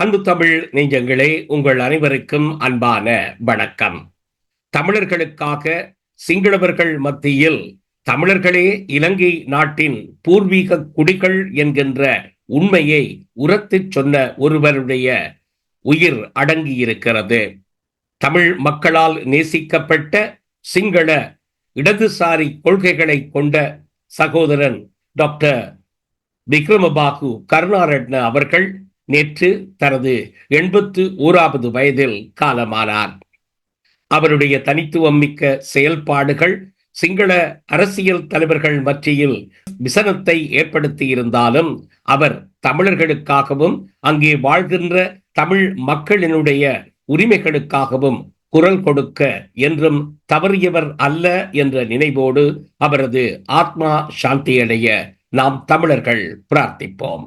அன்பு தமிழ் நெஞ்சங்களே உங்கள் அனைவருக்கும் அன்பான வணக்கம். தமிழர்களுக்காக சிங்களவர்கள் மத்தியில் தமிழர்களே இலங்கை நாட்டின் பூர்வீக குடிகள் என்கின்ற உண்மையை உரத்துச் சொன்ன ஒருவருடைய உயிர் அடங்கியிருக்கிறது. தமிழ் மக்களால் நேசிக்கப்பட்ட சிங்கள இடதுசாரி கொள்கைகளை கொண்ட சகோதரன் டாக்டர் விக்ரமபாகு கருணாரட்ன அவர்கள் நேற்று தனது எண்பத்து ஓராவது வயதில் காலமானார். அவருடைய தனித்துவம் மிக்க செயல்பாடுகள் சிங்கள அரசியல் தலைவர்கள் மத்தியில் விசனத்தை ஏற்படுத்தி இருந்தாலும் அவர் தமிழர்களுக்காகவும் அங்கே வாழ்கின்ற தமிழ் மக்களினுடைய உரிமைகளுக்காகவும் குரல் கொடுக்க என்றும் தவறியவர் அல்ல என்ற நினைவோடு அவரது ஆத்மா சாந்தியடைய நாம் தமிழர்கள் பிரார்த்திப்போம்.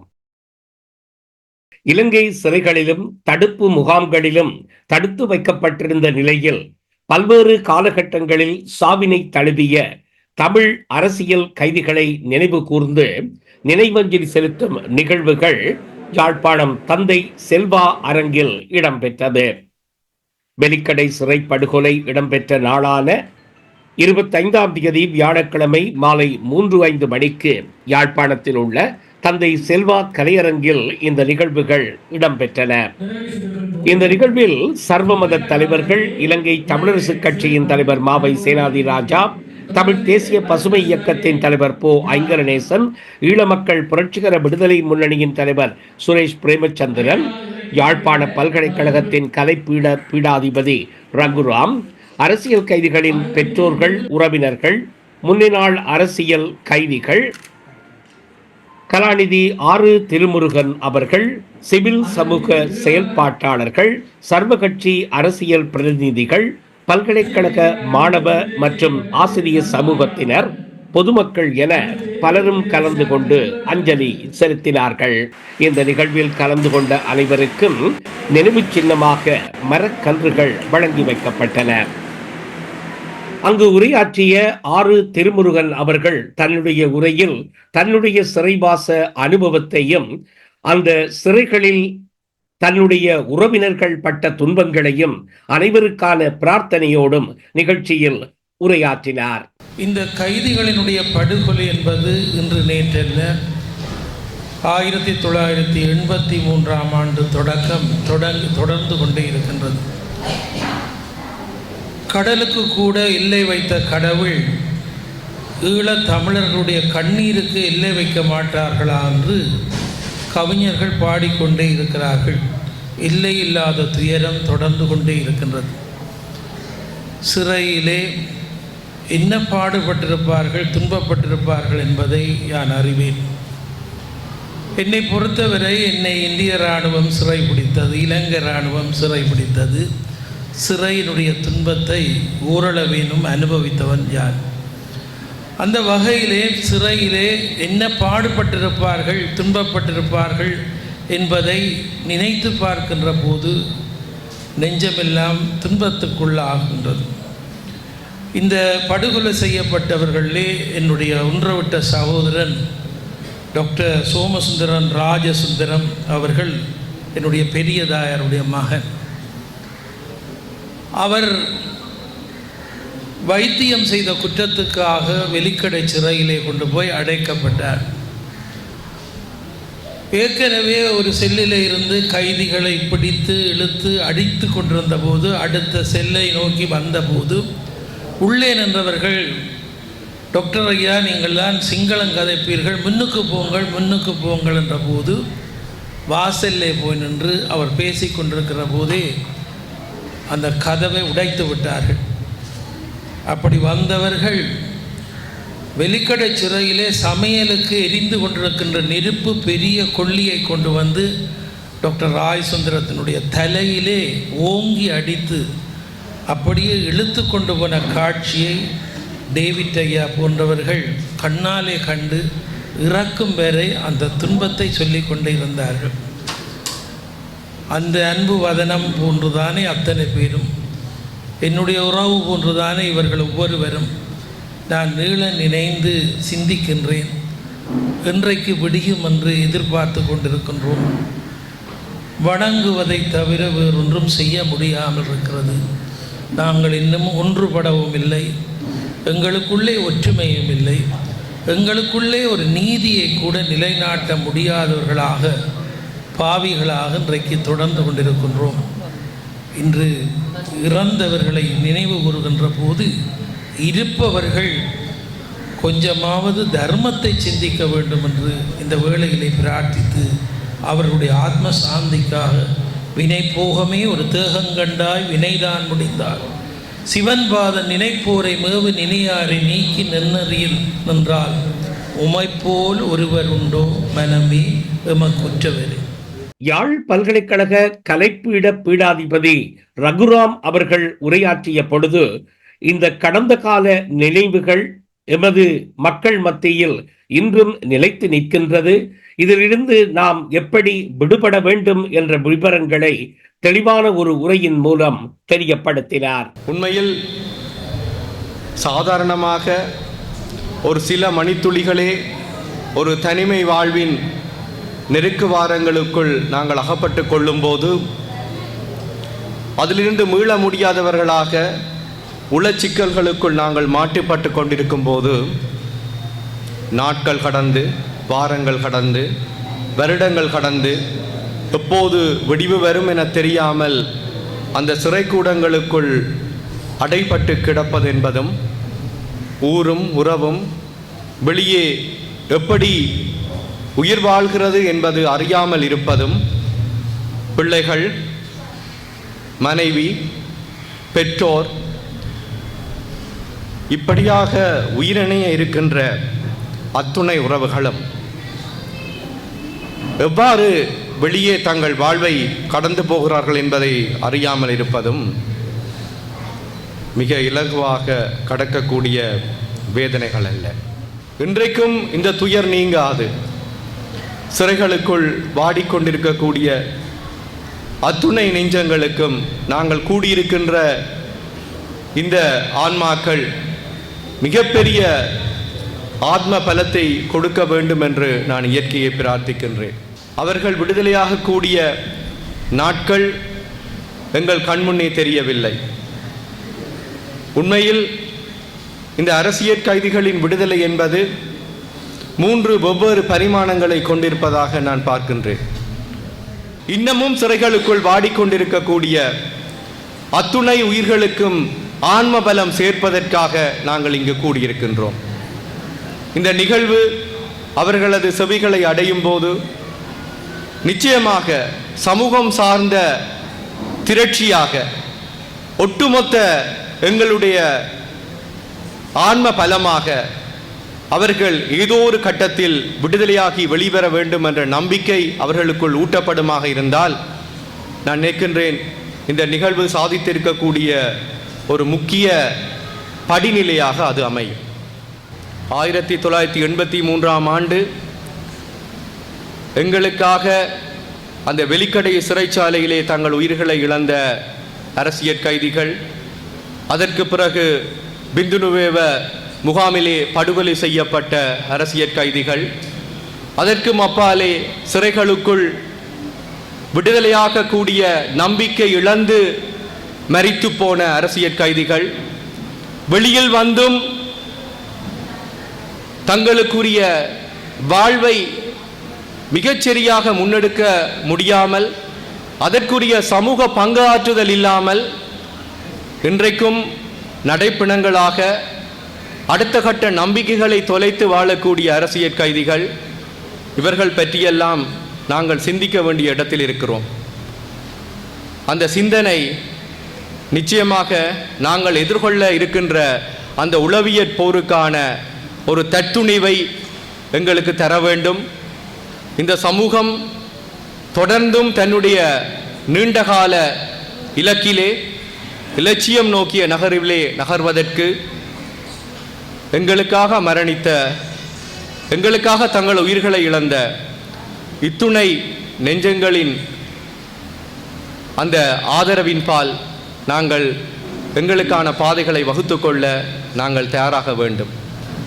இலங்கை சிறைகளிலும் தடுப்பு முகாம்களிலும் தடுத்து வைக்கப்பட்டிருந்த நிலையில் பல்வேறு காலகட்டங்களில் சாவினை தழுவிய தமிழ் அரசியல் கைதிகளை நினைவு கூர்ந்து நினைவஞ்சலி செலுத்தும் நிகழ்வுகள் யாழ்ப்பாணம் தந்தை செல்வா அரங்கில் இடம்பெற்றது. வெலிக்கடை சிறை படுகொலை இடம்பெற்ற நாளான இருபத்தைந்தாம் தேதி வியாழக்கிழமை மாலை மூன்று ஐந்து மணிக்கு யாழ்ப்பாணத்தில் உள்ள தந்தை செல்வா கலையரங்கில் இந்த நிகழ்வுகள் இடம்பெற்றன. இந்த நிகழ்வில் சர்வமத தலைவர்கள் இலங்கை தமிழரசு கட்சியின் தலைவர் மாவை சேனாதி ராஜா தமிழ் தேசிய பசுமை இயக்கத்தின் தலைவர் போ ஐங்கரநேசன் ஈழமக்கள் புரட்சிகர விடுதலை முன்னணியின் தலைவர் சுரேஷ் பிரேமச்சந்திரன் யாழ்ப்பாண பல்கலைக்கழகத்தின் கலைப்பீட பீடாதிபதி ரகுராம் அரசியல் கைதிகளின் பெற்றோர்கள் உறவினர்கள் முன்னினாள் அரசியல் கைதிகள் கலாநிதி ஆறு திருமுருகன் அவர்கள் சிவில் சமூக செயல்பாட்டாளர்கள் சர்வகட்சி அரசியல் பிரதிநிதிகள் பல்கலைக்கழக மாணவ மற்றும் ஆசிரியர் சமூகத்தினர் பொதுமக்கள் என பலரும் கலந்து கொண்டு அஞ்சலி செலுத்தினார்கள். இந்த நிகழ்வில் கலந்து கொண்ட அனைவருக்கும் நினைவு சின்னமாக மரக்கன்றுகள் வழங்கி வைக்கப்பட்டன. அங்கு உரையாற்றிய ஆறு திருமுருகன் அவர்கள் தன்னுடைய உரையில் தன்னுடைய சிறைவாச அனுபவத்தையும் அந்த சிறைகளில் தன்னுடைய உறவினர்கள் பட்ட துன்பங்களையும் அனைவருக்கான பிரார்த்தனையோடும் நிகழ்ச்சியில் உரையாற்றினார். இந்த கைதிகளினுடைய படுகொலை என்பது இன்று நேற்றல்ல. ஆயிரத்தி தொள்ளாயிரத்தி எண்பத்தி மூன்றாம் ஆண்டு தொடக்கம் தொடர்ந்து தொடர்ந்து கொண்டே இருக்கின்றது. கடலுக்கு கூட எல்லை வைத்த கடவுள் ஈழத் தமிழர்களுடைய கண்ணீருக்கு எல்லை வைக்க மாட்டார்களா என்று கவிஞர்கள் பாடிக்கொண்டே இருக்கிறார்கள். இல்லை இல்லாத துயரம் தொடர்ந்து கொண்டே இருக்கின்றது. சிறையிலே என்ன பாடுபட்டிருப்பார்கள் துன்பப்பட்டிருப்பார்கள் என்பதை நான் அறிவேன். என்னை பொறுத்தவரை என்னை இந்திய இராணுவம் சிறை பிடித்தது இலங்கை இராணுவம் சிறை பிடித்தது சிறையினுடைய துன்பத்தை ஊரளவேனும் அனுபவித்தவன் யார்? அந்த வகையிலே சிறையிலே என்ன பாடுபட்டிருப்பார்கள் துன்பப்பட்டிருப்பார்கள் என்பதை நினைத்து பார்க்கின்ற போது நெஞ்சமெல்லாம் துன்பத்துக்குள்ளாகின்றது. இந்த படுகொலை செய்யப்பட்டவர்களே என்னுடைய ஒன்றவிட்ட சகோதரன் டாக்டர் சோமசுந்தரன் ராஜசுந்தரம் அவர்கள் என்னுடைய பெரியதாயருடைய மகன். அவர் வைத்தியம் செய்த குற்றத்துக்காக வெலிக்கடை சிறையிலே கொண்டு போய் அடைக்கப்பட்டார். ஏற்கனவே ஒரு செல்லில் இருந்து கைதிகளை பிடித்து இழுத்து அடித்து கொண்டிருந்த போது அடுத்த செல்லை நோக்கி வந்தபோது உள்ளே நின்றவர்கள் டாக்டர் ஐயா நீங்கள் தான் சிங்களம் கதைப்பீர்கள் முன்னுக்கு போங்கள் முன்னுக்கு போங்கள் என்ற போது வாசல்லே போய் நின்று அவர் பேசி கொண்டிருக்கிற போதே அந்த கதவை உடைத்து விட்டார்கள். அப்படி வந்தவர்கள் வெளிக்கடை சிறையிலே சமையலுக்கு எரிந்து கொண்டிருக்கின்ற நெருப்பு பெரிய கொல்லியை கொண்டு வந்து டாக்டர் ராய் சுந்தரத்தினுடைய தலையிலே ஓங்கி அடித்து அப்படியே இழுத்து கொண்டு போன காட்சியை டேவிட் ஐயா போன்றவர்கள் கண்ணாலே கண்டு இறக்கும் வரை அந்த துன்பத்தை சொல்லிக்கொண்டே இருந்தார்கள். அந்த அன்பு வதனம் போன்றுதானே அத்தனை பேரும். என்னுடைய உறவு போன்றுதானே இவர்கள் ஒவ்வொருவரும். நான் நீள நினைந்து சிந்திக்கின்றேன். என்றைக்கு விடியும் என்று எதிர்பார்த்து கொண்டிருக்கின்றோம். வணங்குவதை தவிர வேறொன்றும் செய்ய முடியாமல் இருக்கிறது. நாங்கள் இன்னும் ஒன்றுபடவும் இல்லை. எங்களுக்குள்ளே ஒற்றுமையும் இல்லை. எங்களுக்குள்ளே ஒரு நீதியை கூட நிலைநாட்ட முடியாதவர்களாக பாவிகளாக இன்றைக்கு தொடர்ந்து கொண்டிருக்கின்றோம். இன்று இறந்தவர்களை நினைவு கூறுகின்ற போது இருப்பவர்கள் கொஞ்சமாவது தர்மத்தை சிந்திக்க வேண்டும் என்று இந்த வேளையிலே பிரார்த்தித்து அவர்களுடைய ஆத்ம சாந்திக்காக வினை போகமே ஒரு தேகங்கண்டாய் வினைதான் முடிந்தார். சிவன் பாத நினைப்போரை மேவு நினையாரை நீக்கி நின்னறியில் நின்றால் உமைப்போல் ஒருவர் உண்டோ மனமே எமக்குற்றவரே. யாழ் பல்கலைக்கழக கலைப்பீட பீடாதிபதி ரகுராம் அவர்கள் உரையாற்றிய பொழுது இந்த கடந்த கால நினைவுகள் எமது மக்கள் மத்தியில் இன்றும் நிலைத்து நிற்கின்றது. இதிலிருந்து நாம் எப்படி விடுபட வேண்டும் என்ற விவரங்களை தெளிவான ஒரு உரையின் மூலம் தெரியப்படுத்தினார். உண்மையில் சாதாரணமாக ஒரு சில மணித்துளிகளே ஒரு தனிமை வாழ்வின் நெருக்கு வாரங்களுக்குள் நாங்கள் அகப்பட்டு கொள்ளும்போது அதிலிருந்து மீள முடியாதவர்களாக உளச்சிக்கல்களுக்குள் நாங்கள் மாட்டுப்பட்டு கொண்டிருக்கும் போது நாட்கள் கடந்து வாரங்கள் கடந்து வருடங்கள் கடந்து எப்போது விடிவு வரும் என தெரியாமல் அந்த சிறைக்கூடங்களுக்குள் அடைபட்டு கிடப்பது என்பதும் ஊரும் உறவும் வெளியே எப்படி உயிர் வாழ்கிறது என்பது அறியாமல் இருப்பதும் பிள்ளைகள் மனைவி பெற்றோர் இப்படியாக உயிரிணைய இருக்கின்ற அத்துணை உறவுகளும் எவ்வாறு வெளியே தங்கள் வாழ்வை கடந்து போகிறார்கள் என்பதை அறியாமல் இருப்பதும் மிக இலகுவாக கடக்கக்கூடிய வேதனைகள் அல்ல. இன்றைக்கும் இந்த துயர் நீங்காது. சிறைகளுக்குள் வாடிக்கொண்டிருக்கக்கூடிய அத்துணை நெஞ்சங்களுக்கும் நாங்கள் கூடியிருக்கின்ற இந்த ஆன்மாக்கள் மிகப்பெரிய ஆத்ம பலத்தை கொடுக்க வேண்டும் என்று நான் இயற்கையை பிரார்த்திக்கின்றேன். அவர்கள் விடுதலையாக கூடிய நாட்கள் எங்கள் கண்முன்னே தெரியவில்லை. உண்மையில் இந்த அரசியல் கைதிகளின் விடுதலை என்பது மூன்று வெவ்வேறு பரிமாணங்களை கொண்டிருப்பதாக நான் பார்க்கின்றேன். இன்னமும் சிறைகளுக்குள் வாடிக்கொண்டிருக்கக்கூடிய அத்துணை உயிர்களுக்கும் ஆன்ம பலம் சேர்ப்பதற்காக நாங்கள் இங்கு கூடியிருக்கின்றோம். இந்த நிகழ்வு அவர்களது செவிகளை அடையும் போது நிச்சயமாக சமூகம் சார்ந்த திரட்சியாக ஒட்டுமொத்த எங்களுடைய ஆன்ம பலமாக அவர்கள் ஏதோ ஒரு கட்டத்தில் விடுதலையாகி வெளிவர வேண்டும் என்ற நம்பிக்கை அவர்களுக்குள் ஊட்டப்படுமாக இருந்தால் நான் நினைக்கின்றேன் இந்த நிகழ்வு சாதித்திருக்கக்கூடிய ஒரு முக்கிய படிநிலையாக அது அமையும். ஆயிரத்தி தொள்ளாயிரத்தி எண்பத்தி மூன்றாம் ஆண்டு எங்களுக்காக அந்த வெளிக்கடை சிறைச்சாலையிலே தங்கள் உயிர்களை இழந்த அரசியல் கைதிகள் அதற்கு பிறகு பிந்துனுவேவ முகாமிலே படுகொலை செய்யப்பட்ட அரசியல் கைதிகள் அதற்கும் அப்பாலே சிறைகளுக்குள் விடுதலையாக கூடிய நம்பிக்கை இழந்து மறித்து போன அரசியல் கைதிகள் வெளியில் வந்தும் தங்களுக்குரிய வாழ்வை மிகச்சரியாக முன்னெடுக்க முடியாமல் அதற்குரிய சமூக பங்காற்றுதல் இல்லாமல் இன்றைக்கும் நடைப்பிணங்களாக அடுத்த கட்ட நம்பிக்கைகளை தொலைத்து வாழக்கூடிய அரசியல் கைதிகள் இவர்கள் பற்றியெல்லாம் நாங்கள் சிந்திக்க வேண்டிய இடத்தில் இருக்கிறோம். அந்த சிந்தனை நிச்சயமாக நாங்கள் எதிர்கொள்ள இருக்கின்ற அந்த உளவியற் போருக்கான ஒரு தத்துணிவை எங்களுக்கு தர வேண்டும். இந்த சமூகம் தொடர்ந்தும் தன்னுடைய நீண்டகால இலக்கிலே இலட்சியம் நோக்கிய நகரிலே நகர்வதற்கு எங்களுக்காக மரணித்த எங்களுக்காக தங்கள் உயிர்களை இழந்த இத்துணை நெஞ்சங்களின் அந்த ஆதரவின் பால் நாங்கள் எங்களுக்கான பாதைகளை வகுத்து கொள்ள நாங்கள் தயாராக வேண்டும்.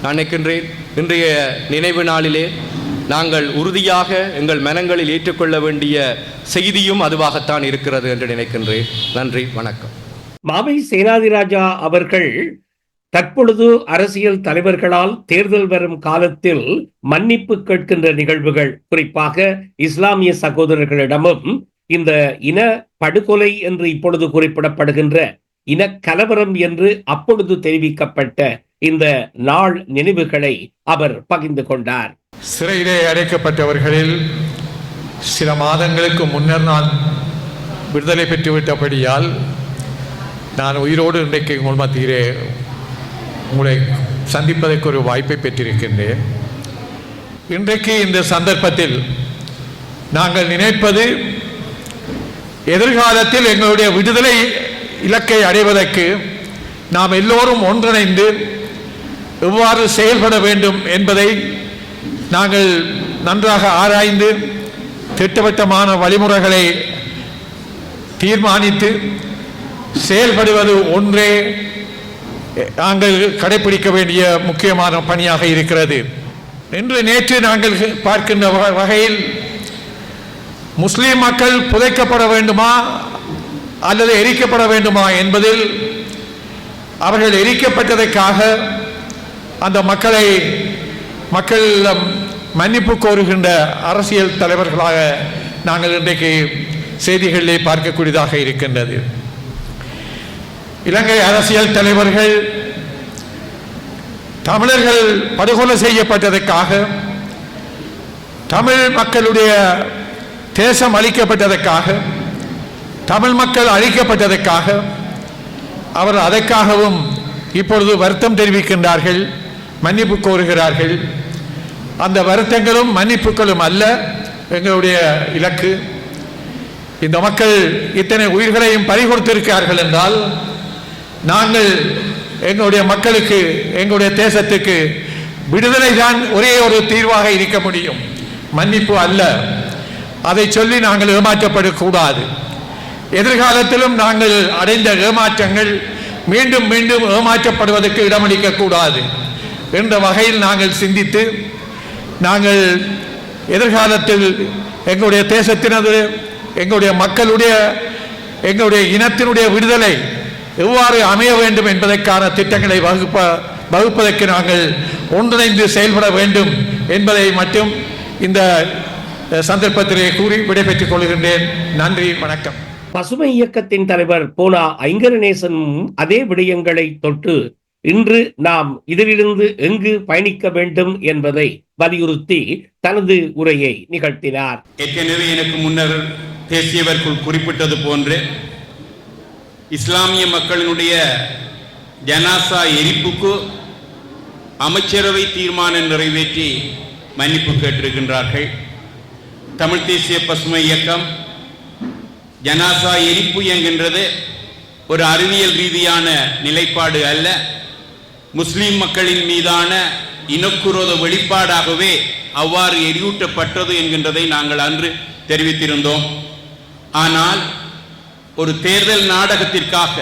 நான் நினைக்கின்றேன் இன்றைய நினைவு நாளிலே நாங்கள் உறுதியாக எங்கள் மனங்களில் ஏற்றுக்கொள்ள வேண்டிய செய்தியும் அதுவாகத்தான் இருக்கிறது என்று நினைக்கின்றேன். நன்றி வணக்கம். மாவை சேனாதிராஜா அவர்கள் தற்பொழுது அரசியல் தலைவர்களால் தேர்தல் வரும் காலத்தில் மன்னிப்பு கேட்கின்ற நிகழ்வுகள் குறிப்பாக இஸ்லாமிய சகோதரர்களிடமும் இந்த இன படுகொலை என்று இப்பொழுது குறிப்பிடப்படுகின்ற இன கலவரம் என்று அப்பொழுது தெரிவிக்கப்பட்ட இந்த நாள் நினைவுகளை அவர் பகிர்ந்து கொண்டார். சிறையிலே அடைக்கப்பட்டவர்களில் சில மாதங்களுக்கு முன்னர் நான் விடுதலை பெற்றுவிட்டபடியால் நான் உயிரோடு இன்றைக்கு உங்கள் மத்தியிலே உங்களை சந்திப்பதற்கு ஒரு வாய்ப்பை பெற்றிருக்கின்றேன். இன்றைக்கு இந்த சந்தர்ப்பத்தில் நாங்கள் நினைப்பது எதிர்காலத்தில் எங்களுடைய விடுதலை இலக்கை அடைவதற்கு நாம் எல்லோரும் ஒன்றிணைந்து எவ்வாறு செயல்பட வேண்டும் என்பதை நாங்கள் நன்றாக ஆராய்ந்து திட்டவட்டமான வழிமுறைகளை தீர்மானித்து செயல்படுவது ஒன்றே நாங்கள் கடைபிடிக்க வேண்டிய முக்கியமான பணியாக இருக்கிறது. இன்று நேற்று நாங்கள் பார்க்கின்ற வ- வகையில் முஸ்லீம் மக்கள் புதைக்கப்பட வேண்டுமா அல்லது எரிக்கப்பட வேண்டுமா என்பதில் அவர்கள் எரிக்கப்பட்டதற்காக அந்த மக்களை மக்களிடம் மன்னிப்பு கோருகின்ற அரசியல் தலைவர்களாக நாங்கள் இன்றைக்கு செய்திகளிலே பார்க்கக்கூடியதாக இருக்கின்றது. இலங்கை அரசியல் தலைவர்கள் தமிழர்கள் படுகொலை செய்யப்பட்டதற்காக தமிழ் மக்களுடைய தேசம் அளிக்கப்பட்டதற்காக தமிழ் மக்கள் அழிக்கப்பட்டதற்காக அவர் அதற்காகவும் இப்பொழுது வருத்தம் தெரிவிக்கின்றார்கள் மன்னிப்பு கோருகிறார்கள். அந்த வருத்தங்களும் மன்னிப்புகளும் அல்ல எங்களுடைய இலக்கு. இந்த மக்கள் இத்தனை உயிர்களையும் பறிகொடுத்திருக்கிறார்கள் என்றால் நாங்கள் எங்களுடைய மக்களுக்கு எங்களுடைய தேசத்துக்கு விடுதலை தான் ஒரே ஒரு தீர்வாக இருக்க முடியும். மன்னிப்பு அல்ல. அதை சொல்லி நாங்கள் ஏமாற்றப்படக்கூடாது. எதிர்காலத்திலும் நாங்கள் அடைந்த ஏமாற்றங்கள் மீண்டும் மீண்டும் ஏமாற்றப்படுவதற்கு இடமளிக்க கூடாது என்ற வகையில் நாங்கள் சிந்தித்து நாங்கள் எதிர்காலத்தில் எங்களுடைய தேசத்தினது எங்களுடைய மக்களுடைய எங்களுடைய இனத்தினுடைய விடுதலை எவ்வாறு அமைய வேண்டும் என்பதற்கான திட்டங்களை வகுப்ப வகுப்பதற்கு நாங்கள் ஒன்றிணைந்து செயல்பட வேண்டும் என்பதை மட்டும் இந்த சந்தர்ப்பத்திலே கூறி விடைபெற்றுக் கொள்கின்றேன். நன்றி வணக்கம். பசுமை இயக்கத்தின் தலைவர் போனா ஐங்கரநேசனும் அதே விடயங்களை தொட்டு இன்று நாம் இதிலிருந்து எங்கு பயணிக்க வேண்டும் என்பதை வலியுறுத்தி தனது உரையை நிகழ்த்தினார். ஏற்கனவே எனக்கு முன்னர் பேசியவர்கள் குறிப்பிட்டது போன்று இஸ்லாமிய மக்களினுடைய ஜனாசா எரிப்புக்கு அமைச்சரவை தீர்மானம் நிறைவேற்றி மன்னிப்பு கேட்டிருக்கின்றார்கள். தமிழ் தேசிய பசுமை இயக்கம் ஜனாசா எரிப்பு என்கின்றது ஒரு அறிவியல் ரீதியான நிலைப்பாடு அல்ல. முஸ்லீம் மக்களின் மீதான இனக்குரோத வெளிப்பாடாகவே அவ்வாறு எரியூட்டப்பட்டது என்கின்றதை நாங்கள் அன்று தெரிவித்திருந்தோம். ஆனால் ஒரு தேர்தல் நாடகத்திற்காக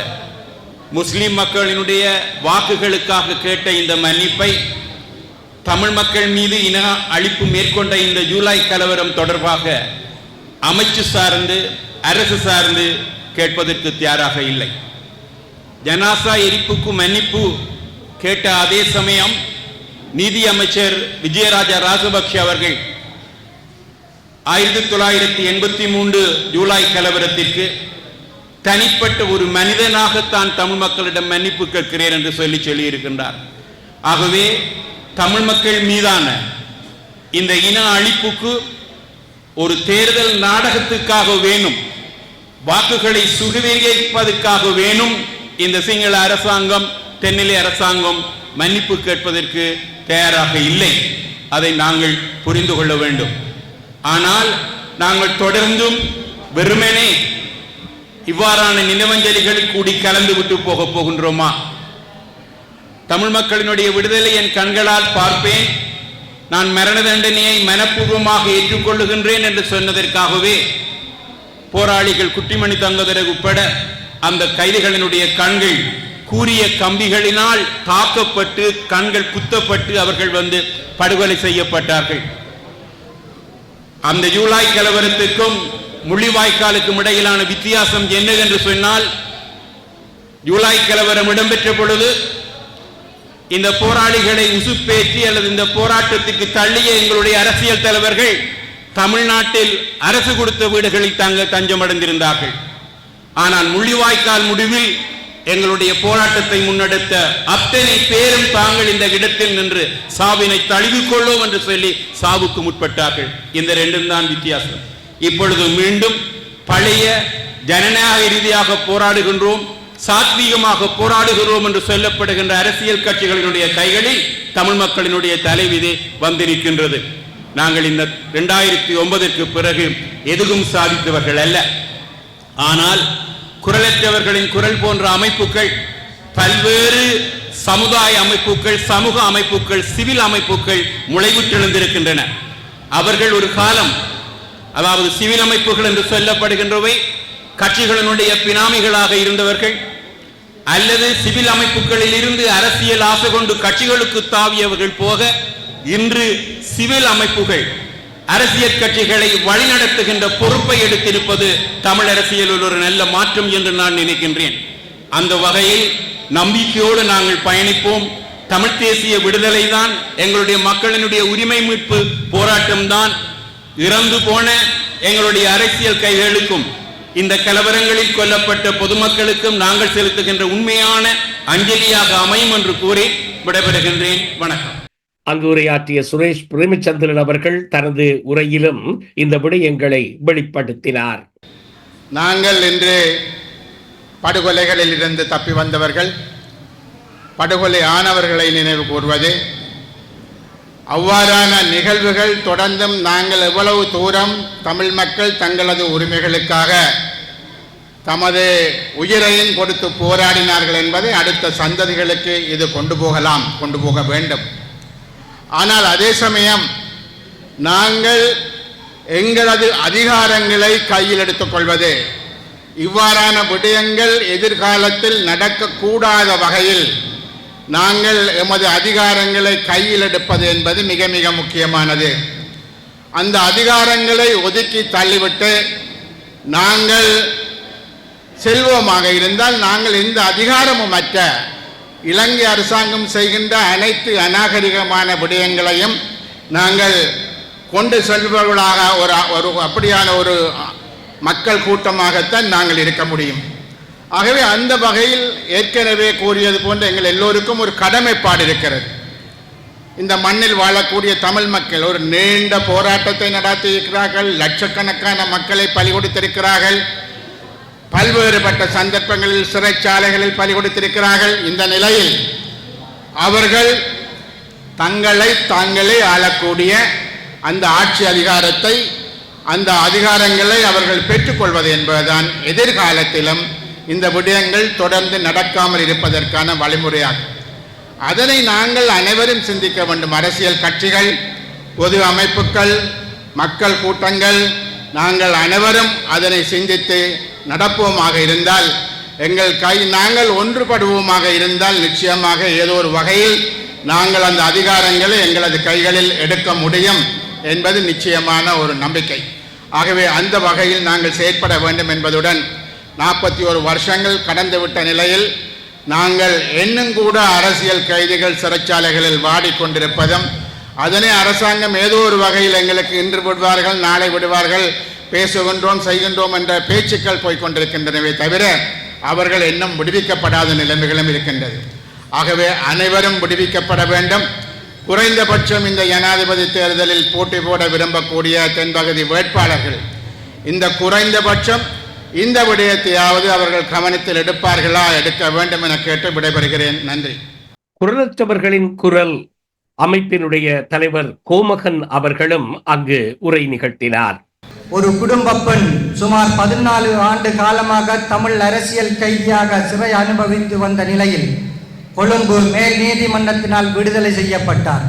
முஸ்லிம் மக்களினுடைய வாக்குகளுக்காக கேட்ட இந்த மன்னிப்பை தமிழ் மக்கள் மீது இன அழிப்பு மேற்கொண்ட இந்த ஜூலை கலவரம் தொடர்பாக அமைச்சு சார்ந்து அரசு சார்ந்து கேட்பதற்கு தயாராக இல்லை. ஜனாசா எரிப்புக்கு மன்னிப்பு கேட்ட அதே சமயம் நீதி அமைச்சர் விஜயராஜா ராஜபக்ஷ அவர்கள் ஆயிரத்தி தொள்ளாயிரத்தி எண்பத்தி மூன்று ஜூலை கலவரத்திற்கு தனிப்பட்ட ஒரு மனிதனாகத்தான் தமிழ் மக்களிடம் மன்னிப்பு கேட்கிறேன் என்று சொல்லி சொல்லியிருக்கின்றார். ஆகவே தமிழ் மக்கள் மீதான இந்த இன அழிப்புக்கு ஒரு தேர்தல் நாடகத்துக்காக வேணும் வாக்குகளை சுடுவீகைப்பதற்காக வேணும் இந்த சிங்கள அரசாங்கம் தென்னிலை அரசாங்கம் மன்னிப்பு கேட்பதற்கு தயாராக இல்லை. அதை நாங்கள் புரிந்து கொள்ள வேண்டும். ஆனால் நாங்கள் தொடர்ந்தும் வெறுமனே இவ்வாறான நினைவஞ்சலிகளில் கூடி கலந்து விட்டு போக போகின்றோமா? தமிழ் மக்களினுடைய விடுதலை என் கண்களால் பார்ப்பேன். நான் மரண தண்டனையை மனப்பூர்வமாக ஏற்றுக்கொள்ளுகின்றேன் என்று சொன்னதற்காகவே போராளிகள் குட்டிமணி தங்கதர உட்பட அந்த கைதிகளினுடைய கண்கள் கூறிய கம்பிகளினால் தாக்கப்பட்டு கண்கள் குத்தப்பட்டு அவர்கள் வந்து படுகொலை செய்யப்பட்டார்கள். அந்த ஜூலை கலவரத்துக்கும் முள்ளிவாய்க்காலுக்கும் இடையிலான வித்தியாசம் என்னவென்று சொன்னால் ஜூலை கலவரம் இடம்பெற்ற பொழுது இந்த போராளிகளை உசுப்பேற்றி அல்லது இந்த போராட்டத்துக்கு தள்ளிய எங்களுடைய அரசியல் தலைவர்கள் தமிழ்நாட்டில் அரசு கொடுத்த வீடுகளில் தாங்க தஞ்சமடைந்திருந்தார்கள் ஆனால் முள்ளிவாய்க்கால் முடிவில் எங்களுடைய போராட்டத்தை முன்னெடுத்த அத்தனை பேரும் தாங்கள் இந்த இடத்தில் நின்று சாவினை தழுவிக்கொள்ளும் என்று சொல்லி சாவுக்கு முற்பட்டார்கள். இந்த ரெண்டும் தான் வித்தியாசம். இப்பொழுது மீண்டும் பழைய ஜனநாயக ரீதியாக போராடுகின்றோம் சாத்வீகமாக போராடுகிறோம் என்று சொல்லப்படுகின்ற அரசியல் கட்சிகளினுடைய கைகளில் தமிழ் மக்களினுடைய தலைவிதி வந்திருக்கின்றது. நாங்கள் இந்த இரண்டாயிரத்தி ஒன்பதற்கு பிறகு எதுவும் சாதித்தவர்கள் அல்ல. ஆனால் குரலற்றவர்களின் குரல் போன்ற அமைப்புகள் பல்வேறு சமுதாய அமைப்புகள் சமூக அமைப்புகள் சிவில் அமைப்புகள் முளைவிட்டெழுந்திருக்கின்றன. அவர்கள் ஒரு காலம் அதாவது சிவில் அமைப்புகள் என்று சொல்லப்படுகின்றவை கட்சிகளினுடைய பினாமிகளாக இருந்தவர்கள் அல்லது சிவில் அமைப்புகளில் இருந்து அரசியல் ஆசை கொண்டு கட்சிகளுக்கு தாவியவர்கள் போக இன்று சிவில் அமைப்புகள் அரசியல் கட்சிகளை வழிநடத்துகின்ற பொறுப்பை எடுத்திருப்பது தமிழ் அரசியலில் ஒரு நல்ல மாற்றம் என்று நான் நினைக்கின்றேன். அந்த வகையில் நம்பிக்கையோடு நாங்கள் பயணிப்போம். தமிழ் தேசிய விடுதலை தான் எங்களுடைய மக்களினுடைய உரிமை மீட்பு போராட்டம் தான் இறந்து போன எங்களுடைய அரசியல் கைகளுக்கும் இந்த கலவரங்களில் கொல்லப்பட்ட பொதுமக்களுக்கும் நாங்கள் செலுத்துகின்ற உண்மையான அஞ்சலியாக அமையும் என்று கூறி விடைபெறுகின்றேன். வணக்கம். அங்கு உரையாற்றிய சுரேஷ் பிரேமச்சந்திரன் அவர்கள் தனது உரையிலும் இந்த விடயங்களை வெளிப்படுத்தினார். நாங்கள் இன்று படுகொலைகளில் இருந்து தப்பி வந்தவர்கள் படுகொலை ஆனவர்களை நினைவு கூர்வது அவ்வாறான நிகழ்வுகள் தொடர்ந்தும் நாங்கள் எவ்வளவு தூரம் தமிழ் மக்கள் தங்களது உரிமைகளுக்காக தமது உயிரையும் கொடுத்து போராடினார்கள் என்பதை அடுத்த சந்ததிகளுக்கு இது கொண்டு போகலாம் கொண்டு போக வேண்டும். ஆனால் அதே சமயம் நாங்கள் எங்களது அதிகாரங்களை கையில் எடுத்துக்கொள்வது இவ்வாறான விடயங்கள் எதிர்காலத்தில் நடக்கக்கூடாத வகையில் நாங்கள் எமது அதிகாரங்களை கையில் எடுப்பது என்பது மிக மிக முக்கியமானது. அந்த அதிகாரங்களை ஒதுக்கி தள்ளிவிட்டு நாங்கள் செல்வோமாக இருந்தால் நாங்கள் எந்த அதிகாரமும் அற்ற இலங்கை அரசாங்கம் செய்கின்ற அனைத்து அநாகரிகமான விடயங்களையும் நாங்கள் கொண்டு செல்பவர்களாக ஒரு ஒரு அப்படியான ஒரு மக்கள் கூட்டமாகத்தான் நாங்கள் இருக்க முடியும். ஆகவே அந்த வகையில் ஏற்கனவே கூறியது போன்ற எங்கள் எல்லோருக்கும் ஒரு கடமைப்பாடு இருக்கிறது. இந்த மண்ணில் வாழக்கூடிய தமிழ் மக்கள் ஒரு நீண்ட போராட்டத்தை நடத்தி இருக்கிறார்கள் லட்சக்கணக்கான மக்களை பலி கொடுத்திருக்கிறார்கள் பல்வேறுபட்ட சந்தர்ப்பங்களில் சிறைச்சாலைகளில் பலி கொடுத்திருக்கிறார்கள். இந்த நிலையில் அவர்கள் தங்களை தாங்களே ஆளக்கூடிய அந்த ஆட்சி அதிகாரத்தை அந்த அதிகாரங்களை அவர்கள் பெற்றுக்கொள்வது என்பதுதான் எதிர்காலத்திலும் இந்த விடயங்கள் தொடர்ந்து நடக்காமல் இருப்பதற்கான வழிமுறையாகும். அதனை நாங்கள் அனைவரும் சிந்திக்க வேண்டும். அரசியல் கட்சிகள் பொது அமைப்புகள் மக்கள் கூட்டங்கள் நாங்கள் அனைவரும் அதனை சிந்தித்து நடப்போமாக இருந்தால் எங்கள் கை நாங்கள் ஒன்றுபடுவோமாக இருந்தால் நிச்சயமாக ஏதோ ஒரு வகையில் நாங்கள் அந்த அதிகாரங்களை எங்களது கைகளில் எடுக்க முடியும் என்பது நிச்சயமான ஒரு நம்பிக்கை. ஆகவே அந்த வகையில் நாங்கள் செயற்பட வேண்டும் என்பதுடன் நாற்பத்தி ஒரு வருஷங்கள் கடந்துவிட்ட நிலையில் நாங்கள் இன்னும் கூட அரசியல் கைதிகள் சிறைச்சாலைகளில் வாடிக்கொண்டிருப்பதும் அதனை அரசாங்கம் ஏதோ ஒரு வகையில் எங்களுக்கு இன்று விடுவார்கள் நாளை விடுவார்கள் பேசுகின்றோம் செய்கின்றோம் என்ற பேச்சுக்கள் போய்க்கொண்டிருக்கின்றனவே தவிர அவர்கள் இன்னும் விடுவிக்கப்படாத நிலைமைகளும் இருக்கின்றது. ஆகவே அனைவரும் விடுவிக்கப்பட வேண்டும். குறைந்தபட்சம் இந்த ஜனாதிபதி தேர்தலில் போட்டி போட விரும்பக்கூடிய தென்பகுதி வேட்பாளர்கள். இந்த குறைந்தபட்சம் இந்த விடயத்தையாவது அவர்கள் கவனத்தில் எடுப்பார்களா? எடுக்க வேண்டும் என கேட்டு விடைபெறுகிறேன். நன்றி. குரலற்றவர்களின் குரல் அமைப்பினுடைய தலைவர் கோமகன் அவர்களும் அங்கு உரை நிகழ்த்தினார். ஒரு குடும்ப பெண் சுமார் பதினாலு ஆண்டு காலமாக தமிழ் அரசியல் கைதியாக சிறை அனுபவித்து வந்த நிலையில் கொழும்பு மேல் நீதிமன்றத்தினால் விடுதலை செய்யப்பட்டார்.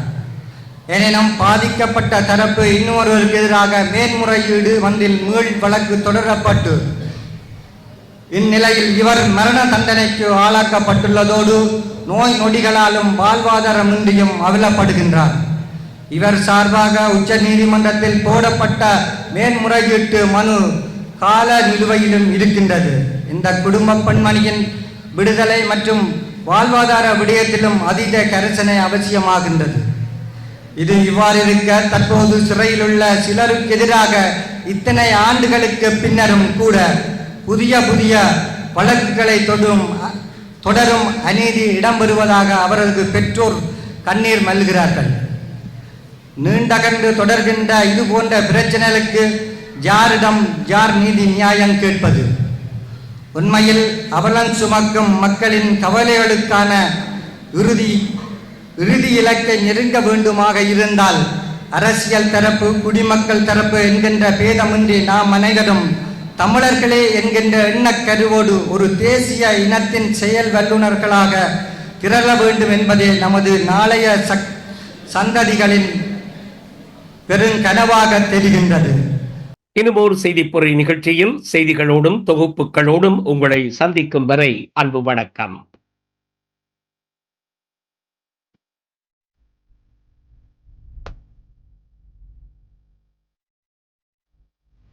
எனினும் பாதிக்கப்பட்ட தரப்பு இன்னொருவருக்கு எதிராக மேன்முறையீடு வந்தில் மீள் வழக்கு தொடரப்பட்டு இந்நிலையில் இவர் மரண தண்டனைக்கு ஆளாக்கப்பட்டுள்ளதோடு நோய் நொடிகளாலும் வாழ்வாதாரமின்றியும் அவலப்படுகின்றார் இவர் சார்பாக உச்ச நீதிமன்றத்தில் போடப்பட்ட மேன்முறையீட்டு மனு கால நிலுவையிலும் இருக்கின்றது. இந்த குடும்ப பெண்மணியின் விடுதலை மற்றும் வாழ்வாதார விடயத்திலும் அதீத கரிசனை அவசியமாகின்றது. இது இவ்வாறு இருக்க தற்போது சிறையில் உள்ள சிலருக்கு எதிராக இத்தனை ஆண்டுகளுக்கு பின்னரும் கூட புதிய புதிய வழக்குகளை தொடும் தொடரும் அநீதி இடம்பெறுவதாக அவரது பெற்றோர் கண்ணீர் மல்கிறார்கள். நீண்டகன்று தொடர்கின்ற இது போன்ற பிரச்சனைகளுக்கு யாரிடம் யார் நீதி நியாயம் கேட்பது? உண்மையில் அவலம் சுமக்கும் மக்களின் கவலைகளுக்கான இறுதி இறுதி இலக்கை நெருங்க வேண்டுமாக இருந்தால் அரசியல் தரப்பு குடிமக்கள் தரப்பு என்கின்ற பேதமின்றி நாம் அனைவரும் தமிழர்களே என்கின்ற எண்ணக்கருவோடு ஒரு தேசிய இனத்தின் செயல் வல்லுநர்களாக திரள வேண்டும் என்பதே நமது நாளைய சக் சந்ததிகளின் பெருங்கனவாக தெரிகின்றது. இன்னும் ஒரு செய்திப்பொறி நிகழ்ச்சியில் செய்திகளோடும் தொகுப்புகளோடும் உங்களை சந்திக்கும் வரை அன்பு வணக்கம்.